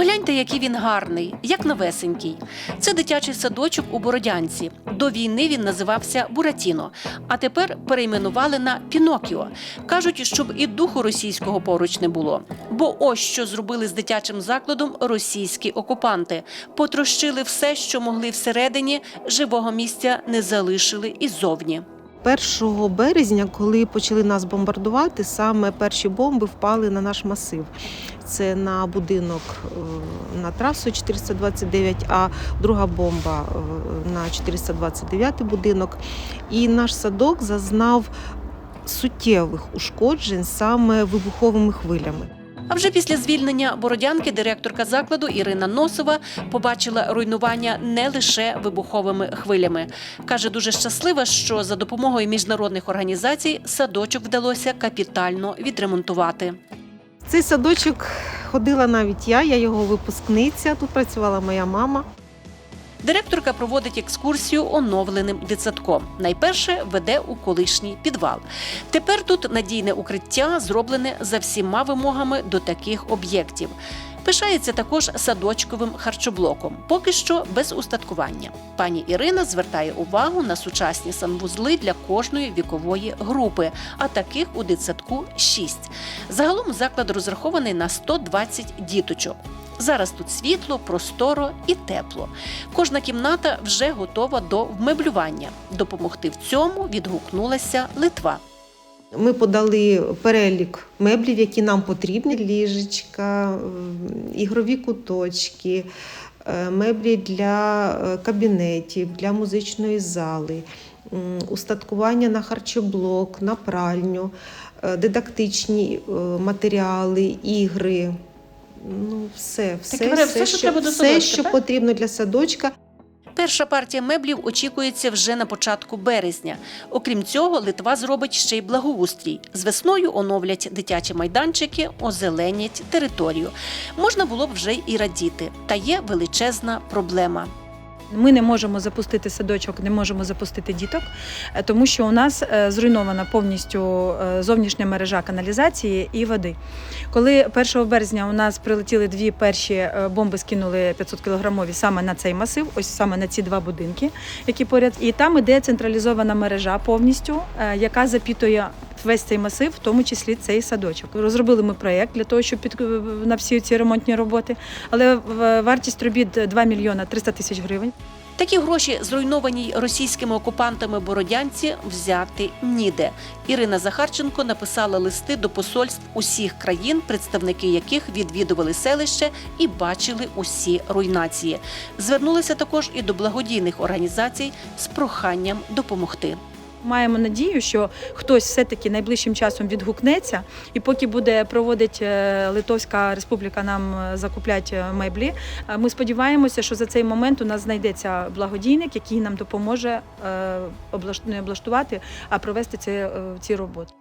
Погляньте, який він гарний, як новесенький. Це дитячий садочок у Бородянці. До війни він називався Буратіно, а тепер перейменували на Пінокіо. Кажуть, щоб і духу російського поруч не було. Бо ось що зробили з дитячим закладом російські окупанти. Потрощили все, що могли всередині, живого місця не залишили і зовні. 1 березня, коли почали нас бомбардувати, саме перші бомби впали на наш масив. Це на будинок е, на трасу 429, а друга бомба е, на 429 будинок. І наш садок зазнав суттєвих ушкоджень саме вибуховими хвилями. А вже після звільнення бородянки директорка закладу Ірина Носова побачила руйнування не лише вибуховими хвилями. каже, дуже щаслива, що за допомогою міжнародних організацій садочок вдалося капітально відремонтувати. Цей садочок ходила навіть я, я його випускниця. Тут працювала моя мама. Директорка проводить екскурсію оновленим дитсадком. Найперше веде у колишній підвал. Тепер тут надійне укриття зроблене за всіма вимогами до таких об'єктів. Пишається також садочковим харчоблоком, поки що без устаткування. Пані Ірина звертає увагу на сучасні санвузли для кожної вікової групи, а таких у дитсадку 6. Загалом заклад розрахований на 120 діточок. Зараз тут світло, просторо і тепло. Кожна кімната вже готова до вмеблювання. Допомогти в цьому відгукнулася Литва. Ми подали перелік меблів, які нам потрібні: ліжечка, ігрові куточки, е, меблі для е, кабінетів, для музичної зали, устаткування на харчоблок, на пральню, е, дидактичні матеріали, ігри. Ну, все, все, так, все, що треба до все, садочка, що так? потрібно для садочка. Перша партія меблів очікується вже на початку березня. Окрім цього, Литва зробить ще й благоустрій. З весною оновлять дитячі майданчики, озеленять територію. Можна було б вже і радіти. Та є величезна проблема. Ми не можемо запустити садочок, не можемо запустити діток, е, тому що у нас е, зруйнована повністю е, зовнішня мережа каналізації і води. Коли 1 березня у нас прилетіли дві перші бомби, скинули 500 кілограмові саме на цей масив, ось саме на ці два будинки, які поряд, і там іде централізована мережа повністю, яка запітує. Весь цей масив, в тому числі цей садочок. Розробили ми проєкт для того, щоб під на всі ці ремонтні роботи. Але вартість робіт 2 мільйона 300 тисяч гривень. Такі гроші, зруйнованій російськими окупантами Бородянці, взяти ніде. Ірина Захарченко написала листи до посольств усіх країн, представники яких відвідували селище і бачили усі руйнації. Звернулася також і до благодійних організацій з проханням допомогти. Маємо надію, що хтось все-таки найближчим часом відгукнеться, і поки буде проводить е, Литовська Республіка нам е, закуплять е, меблі. Ми сподіваємося, що за цей момент у нас знайдеться благодійник, який нам допоможе облаштувати, а провести ці, ці роботи.